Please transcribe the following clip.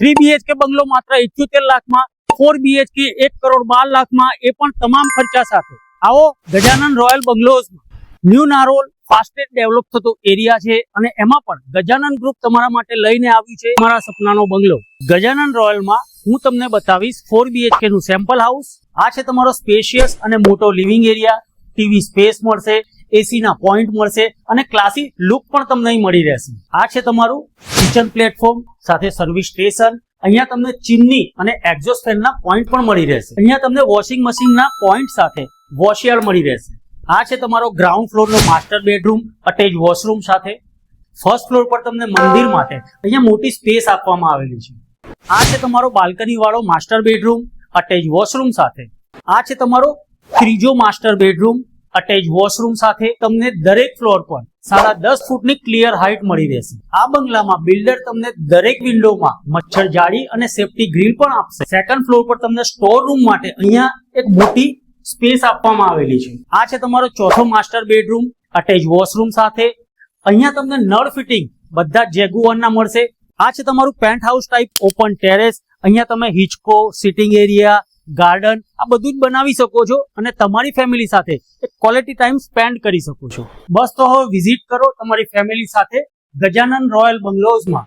Three BHK બંગલો માત્ર ઇઠ્યોતેર લાખમાં four BHK એક કરોડ બાર લાખમાં, એ પણ તમામ ખર્ચા સાથે. આવો ગજાનન રોયલ બંગલોઝમાં. ન્યૂ નારોલ ફાસ્ટેસ્ટ ડેવલપ થતો એરિયા છે અને એમાં પણ ગજાનન ગ્રુપ તમારા માટે લઈને આવ્યું છે મારા સપનાનો બંગલો. ગજાનન રોયલમાં હું તમને બતાવીશ ફોર બીએચકે નું સેમ્પલ હાઉસ આ છે તમારો સ્પેશિયસ અને મોટો લિવિંગ એરિયા ટીવી સ્પેસ મળશે એસી ના પોઈન્ટ મળશે અને ક્લાસી લુક પણ તમને મળી રહેશે. આ છે તમારું કિચન પ્લેટફોર્મ સાથે સર્વિસ સ્ટેશન અહીંયા તમને ચીમની અને એક્ઝોસ્ટ ફેનના પોઈન્ટ પણ મળી રહેશે. અહીંયા તમને વોશિંગ મશીનના પોઈન્ટ સાથે વોશયાર્ડ મળી રહેશે. આ છે તમારો ગ્રાઉન્ડ ફ્લોરનો માસ્ટર બેડરૂમ અટેચ વોશરૂમ સાથે. ફર્સ્ટ ફ્લોર પર તમને મંદિર માટે અહીંયા મોટી સ્પેસ આપવામાં આવેલી છે. આ છે તમારો બાલ્કની વાળો માસ્ટર બેડરૂમ અટેચ વોશરૂમ સાથે. આ છે તમારો ત્રીજો માસ્ટર બેડરૂમ અટેચ વોશરૂમ સાથે તમને દરેક ફ્લોર પર સાડા દસ ફૂટની ક્લિયર હાઇટ મળી રહેશે. આ બંગલામાં બિલ્ડર તમને દરેક વિન્ડોમાં મચ્છર જાળી અને સેફટી ગ્રીલ પણ આપશે. સેકન્ડ ફ્લોર પર તમને સ્ટોર રૂમ માટે અહીંયા એક મોટી સ્પેસ આપવામાં આવેલી છે. આ છે તમારો ચોથો માસ્ટર બેડરૂમ અટેચ વોશરૂમ સાથે. અહીંયા તમને નળ ફિટિંગ બધા જેગુવનના મળશે. આ છે તમારું pant house type open terrace અહીંયા તમે હિચકો સિટિંગ એરિયા ગાર્ડન, આ બધું જ બનાવી શકો છો અને તમારી ફેમિલી સાથે એક ક્વોલિટી ટાઈમ સ્પેન્ડ કરી શકો છો. બસ તો હવે વિઝિટ કરો તમારી ફેમિલી સાથે ગજાનન રોયલ બંગલોઝમાં.